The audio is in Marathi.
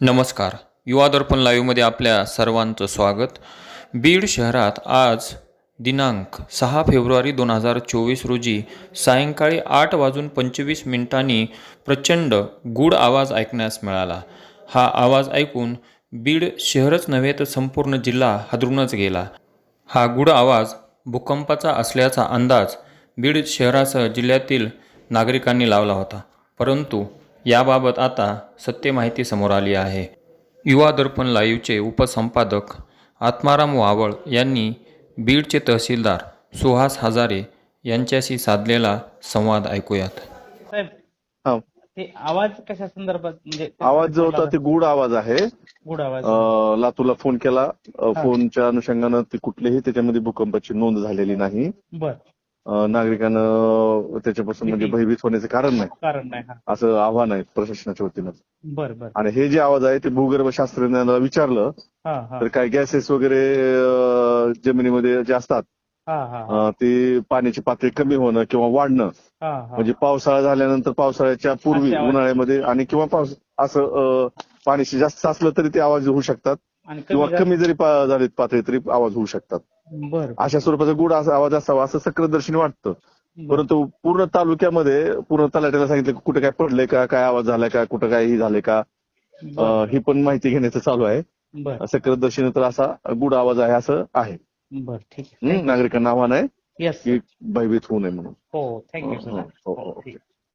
नमस्कार. युवा दर्पण लाईव्हमध्ये आपल्या सर्वांचं स्वागत. बीड शहरात आज दिनांक सहा फेब्रुवारी दोन हजार चोवीस रोजी सायंकाळी आठ वाजून पंचवीस मिनिटांनी प्रचंड गूढ आवाज ऐकण्यास मिळाला. हा आवाज ऐकून बीड शहरच नव्हे तर संपूर्ण जिल्हा हादरूनच गेला. हा गूढ आवाज भूकंपाचा असल्याचा अंदाज बीड शहरासह जिल्ह्यातील नागरिकांनी लावला होता. परंतु याबाबत आता सत्य माहिती समोर आली आहे. युवा दर्पण लाईव्हचे उपसंपादक आत्माराम वावळ यांनी बीडचे तहसीलदार सुहास हजारे यांच्याशी साधलेला संवाद ऐकूयात. साहेब हा. ते आवाज कशा संदर्भात म्हणजे आवाज जो होता ते गूढ आवाज आहे. गुड आवाज. अं, लातूरला फोन केला. अं, हा. फोनच्या अनुषंगानं ती कुठलीही त्याच्यामध्ये भूकंपाची नोंद झालेली नाही. बर. नागरिकांना त्याच्यापासून म्हणजे भयभीत होण्याचं कारण नाही. कारण नाही हा. असं आव्हान आहे प्रशासनाच्या वतीनं. बर बर. आणि हे जे आवाज आहे ते भूगर्भ शास्त्रज्ञाला विचारलं हा हा. तर काय गॅसेस वगैरे अं, जमिनीमध्ये जे असतात हा हा अं, ते पाण्याची पातळी कमी होणं किंवा वाढणं हा म्हणजे पावसाळा झाल्यानंतर पावसाळ्याच्या पूर्वी असे आवाज. उन्हाळ्यामध्ये आणि किंवा पाऊस असं अं, पाणी जास्त असलं तरी ते आवाज होऊ शकतात. आणि किंवा कमी जरी पा- झालीत पातळी तरी आवाज होऊ शकतात. बर. अशा स्वरूपाचा गुढ असा आवाज असावा असं सक्रियदर्शनी वाटतं. परंतु पूर्ण तालुक्यामध्ये पूर्ण तलाट्याला सांगितलं की कुठे काय पडलंय का काय आवाज झालाय का कुठं काय ही झालंय का अं, ही पण माहिती घेण्याचं चालू आहे. बर. सक्रियदर्शनी तर असा गुढ आवाज आहे असं आहे. बर ठीक हं, नागरिकांना आव्हान आहे येस की भयभीत होऊ नये म्हणून. हो थँक्यू हो, सर हो, हो,